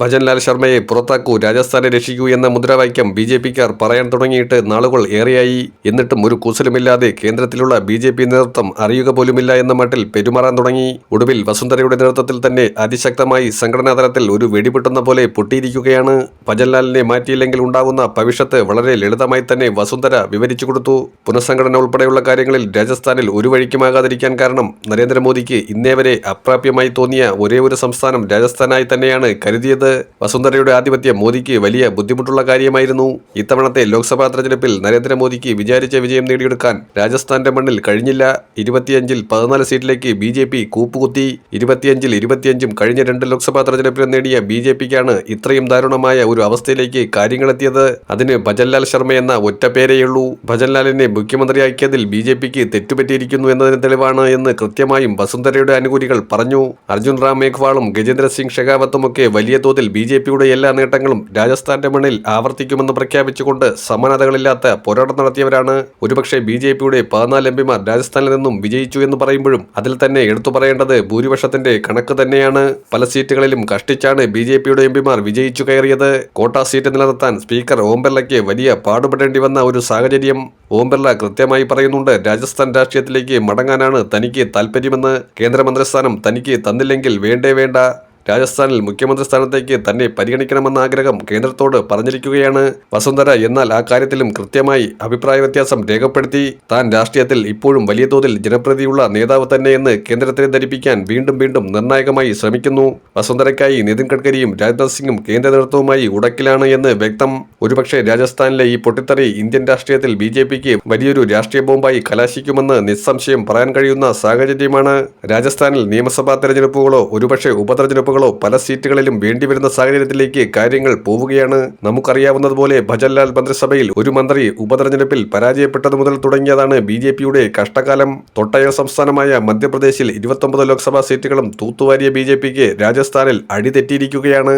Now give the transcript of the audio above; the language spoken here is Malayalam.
ഭജൻലാൽ ശർമ്മയെ പുറത്താക്കൂ രാജസ്ഥാനെ രക്ഷിക്കൂ എന്ന മുദ്രാവാക്യം ബി ജെ പിക്കാർ പറയാൻ തുടങ്ങിയിട്ട് നാളുകൾ ഏറെയായി. എന്നിട്ടും ഒരു കൂസലുമില്ലാതെ കേന്ദ്രത്തിലുള്ള ബി ജെ പി നേതൃത്വം അറിയുക പോലുമില്ല എന്ന മട്ടിൽ പെരുമാറാൻ തുടങ്ങി. ഒടുവിൽ വസുന്ധരയുടെ നേതൃത്വത്തിൽ തന്നെ അതിശക്തമായി സംഘടനാ തലത്തിൽ ഒരു വെടിപൊട്ടുന്ന പോലെ പൊട്ടിയിരിക്കുകയാണ്. ഭജൻലാലിനെ മാറ്റിയില്ലെങ്കിൽ ഉണ്ടാകുന്ന ഭവിഷ്യത്ത് വളരെ ലളിതമായി തന്നെ വസുന്ധര വിവരിച്ചു കൊടുത്തു. പുനഃസംഘടന ഉൾപ്പെടെയുള്ള കാര്യങ്ങളിൽ രാജസ്ഥാനിൽ ഒരു വഴിക്കുമാകാതിരിക്കാൻ കാരണം നരേന്ദ്രമോദിക്ക് ഇന്നേ വരെ അപ്രാപ്യമായി തോന്നിയ ഒരേ ഒരു സംസ്ഥാനം രാജസ്ഥാനായി തന്നെയാണ് കരുതിയത്. വസുന്ധരയുടെ ആധിപത്യം മോദിക്ക് വലിയ ബുദ്ധിമുട്ടുള്ള കാര്യമായിരുന്നു. ഇത്തവണത്തെ ലോക്സഭാ തെരഞ്ഞെടുപ്പിൽ നരേന്ദ്രമോദിക്ക് വിചാരിച്ച വിജയം നേടിയെടുക്കാൻ രാജസ്ഥാന്റെ മണ്ണിൽ കഴിഞ്ഞില്ല. ഇരുപത്തിയഞ്ചിൽ പതിനാല് സീറ്റിലേക്ക് ബി ജെ പി കൂപ്പുകുത്തി. ഇരുപത്തിയഞ്ചിൽ ഇരുപത്തിയഞ്ചും കഴിഞ്ഞ രണ്ട് ലോക്സഭാ തെരഞ്ഞെടുപ്പിൽ നേടിയ ബി ജെ പിക്കാണ് ഇത്രയും ദാരുണമായ ഒരു അവസ്ഥയിലേക്ക് കാര്യങ്ങളെത്തിയത്. അതിന് ഭജൻലാൽ ശർമ്മ എന്ന ഒറ്റ പേരേയുള്ളൂ ഭജൻലാലിനെ മുഖ്യമന്ത്രിയാക്കിയതിൽ ബി ജെ പിക്ക് തെറ്റുപറ്റിയിരിക്കുന്നു എന്നതിന് തെളിവാണ് എന്ന് കൃത്യമായും വസുന്ധരയുടെ അനുകൂലികൾ പറഞ്ഞു. അർജുൻ റാം മേഘ്വാളും ഗജേന്ദ്ര സിംഗ് ഷെഖാവത്തുമൊക്കെ വലിയ തോതിൽ ബി ജെ പിയുടെ എല്ലാ നേട്ടങ്ങളും രാജസ്ഥാന്റെ മണ്ണിൽ ആവർത്തിക്കുമെന്ന് പ്രഖ്യാപിച്ചുകൊണ്ട് സമാനതകളില്ലാത്ത പോരാട്ടം നടത്തിയവരാണ്. ഒരുപക്ഷെ ബി ജെ പിയുടെ പതിനാല് എം പിമാർ രാജസ്ഥാനിൽ നിന്നും വിജയിച്ചു എന്ന് പറയുമ്പോഴും അതിൽ തന്നെ എടുത്തു പറയേണ്ടത് ഭൂരിപക്ഷത്തിന്റെ കണക്ക് തന്നെയാണ്. പല സീറ്റുകളിലും കഷ്ടിച്ചാണ് ബി ജെ പിയുടെ എം പിമാർ വിജയിച്ചു കയറിയത്. കോട്ട സീറ്റ് നിലനിർത്താൻ സ്പീക്കർ ഓം ബിർളയ്ക്ക് വലിയ പാടുപെടേണ്ടി വന്ന ഒരു സാഹചര്യം ഓം ബിർള കൃത്യമായി പറയുന്നുണ്ട്. രാജസ്ഥാൻ രാഷ്ട്രീയത്തിലേക്ക് മടങ്ങാനാണ് തനിക്ക് താല്പര്യമെന്ന് കേന്ദ്രമന്ത്രിസ്ഥാനം തനിക്ക് തന്നില്ലെങ്കിൽ വേണ്ടേ വേണ്ട. രാജസ്ഥാനിൽ മുഖ്യമന്ത്രി സ്ഥാനത്തേക്ക് തന്നെ പരിഗണിക്കണമെന്ന ആഗ്രഹം കേന്ദ്രത്തോട് പറഞ്ഞിരിക്കുകയാണ് വസുന്ധര. എന്നാൽ ആ കാര്യത്തിലും കൃത്യമായി അഭിപ്രായ വ്യത്യാസം രേഖപ്പെടുത്തി. താൻ രാഷ്ട്രീയത്തിൽ ഇപ്പോഴും വലിയ തോതിൽ ജനപ്രതിയുള്ള നേതാവ് തന്നെയെന്ന് കേന്ദ്രത്തെ ധരിപ്പിക്കാൻ വീണ്ടും വീണ്ടും നിർണായകമായി ശ്രമിക്കുന്നു. വസുന്ധരയ്ക്കായി നിതിൻ ഗഡ്കരിയും രാജ്നാഥ് സിംഗും കേന്ദ്ര നേതൃത്വവുമായി ഉടക്കിലാണ് എന്ന് വ്യക്തം. ഒരുപക്ഷെ രാജസ്ഥാനിലെ ഈ പൊട്ടിത്തെറി ഇന്ത്യൻ രാഷ്ട്രീയത്തിൽ ബി ജെ പിക്ക് വലിയൊരു രാഷ്ട്രീയ ബോംബായി കലാശിക്കുമെന്ന് നിസ്സംശയം പറയാൻ കഴിയുന്ന സാഹചര്യമാണ്. രാജസ്ഥാനിൽ നിയമസഭാ തെരഞ്ഞെടുപ്പുകളോ ഒരുപക്ഷെ ഉപതെരഞ്ഞെടുപ്പുകളോ പല സീറ്റുകളിലും വേണ്ടിവരുന്ന സാഹചര്യത്തിലേക്ക് കാര്യങ്ങൾ പോവുകയാണ്. നമുക്കറിയാവുന്നതുപോലെ ഭജൻലാൽ മന്ത്രിസഭയിൽ ഒരു മന്ത്രി ഉപതെരഞ്ഞെടുപ്പിൽ പരാജയപ്പെട്ടതു മുതൽ തുടങ്ങിയതാണ് ബി ജെ പിയുടെ കഷ്ടകാലം. തൊട്ടയ സംസ്ഥാനമായ മധ്യപ്രദേശിൽ ഇരുപത്തൊമ്പത് ലോക്സഭാ സീറ്റുകളും തൂത്തുവാരിയ ബി ജെ പിക്ക് രാജസ്ഥാനിൽ അടിതെറ്റിയിരിക്കുകയാണ്